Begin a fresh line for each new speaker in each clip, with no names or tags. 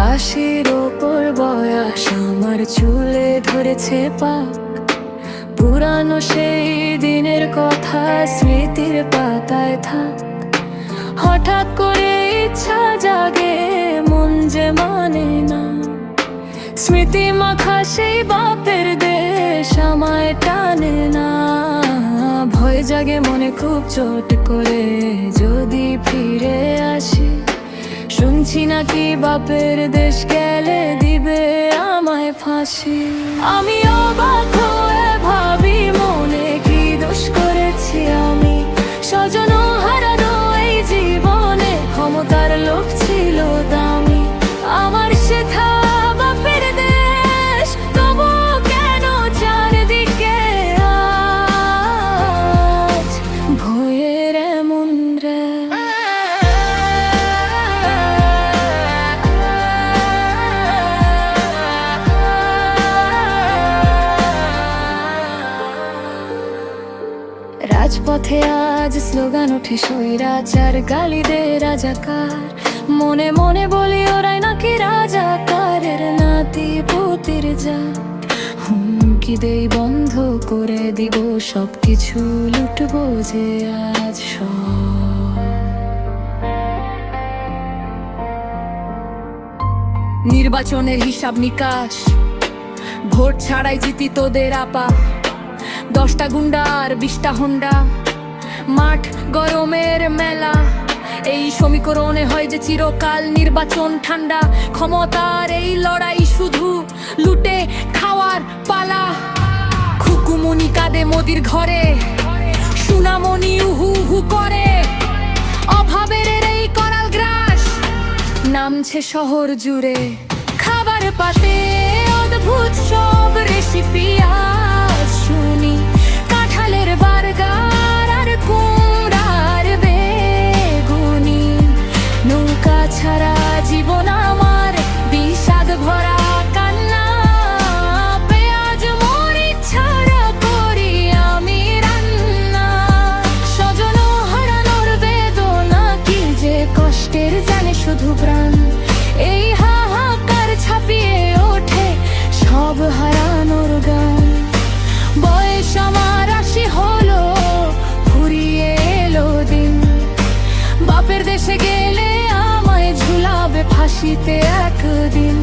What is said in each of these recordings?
আশির ওপর বয়স আমার চুলে ধরেছে পাক। পুরানো সেই দিনের কথা স্মৃতির পাতায় থাক। হঠাৎ করে ইচ্ছা জাগে, মন যে মানে না। স্মৃতি মাখা সেই বাপের দেশ আমায় টানে না। ভয় জাগে, মনে খুব চোট করে। বাপের দেশ গেলে দিবে আমায় ফাঁসি আমি অবাক রাজপথে আজ স্লোগান ওঠে স্বৈরাচার গালি দে রাজাকার। মনে মনে বলি, ওরাই নাকি রাজাকারের নাতি পুতির যা হুমকি দেই, বন্ধ করে দিব সব কিছু লুটবো যে আজ সব। নির্বাচনের হিসাব নিকাশ, ভোট ছাড়াই জিতি তোদের আপা। দশটা গুন্ডা আর বিশটা হোন্ডা। মাঠ গরমের মেলা, এই সমীকরণে হয় যে চিরকাল নির্বাচন ঠান্ডা। ক্ষমতার এই লড়াই শুধু লুটে খাওয়ার পালা। খুকুমনি কাঁদে মোদির ঘরে সুনামনি উহু হু করে। অভাবের এই করাল গ্রাস নামছে শহর জুড়ে। খাবার পাতে অদ্ভুত সব রেসিপি আজ ছাড়া জীবন আমার বিষাদ ভরা কান্না। করি আমি রান্না। স্বজন হারানোর বেদনা কি যে কষ্টের শুধু প্রাণ। এই ছাপিয়ে ওঠে সব হারানোর গান। বয়স এলো দিন। বাপের দেশে গেলে ঝুলাবে ফাঁসিতে একদিন।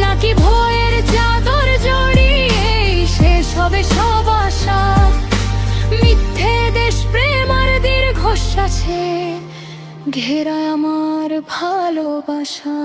নাকি ভয়ের চাদর জড়িয়ে শেষ হবে সব আশা? মিথ্যে দেশ প্রেম আর দীর্ঘশ্বাসে ঘেরা আমার ভালোবাসা।